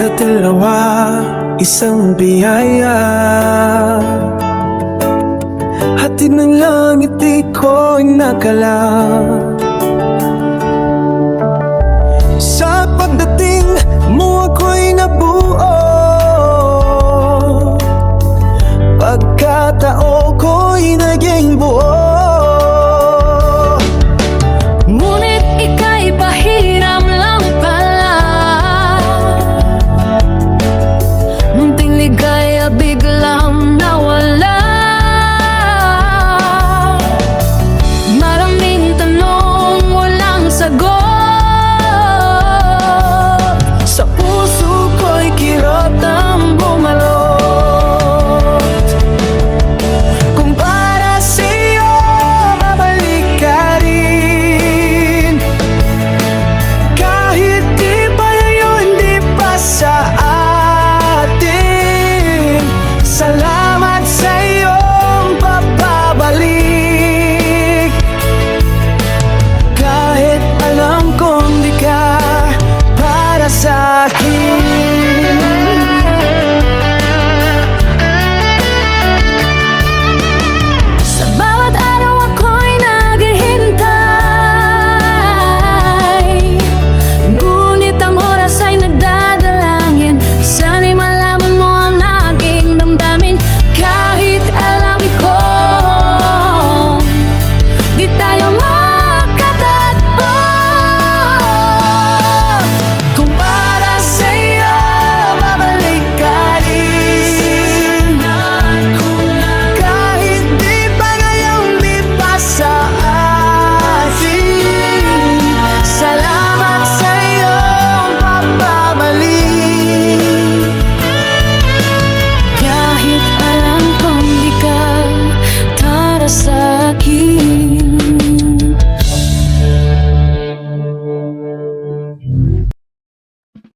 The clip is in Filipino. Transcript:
sa dalawa Isang biyaya. Hatid ng langit di ko inakala Sa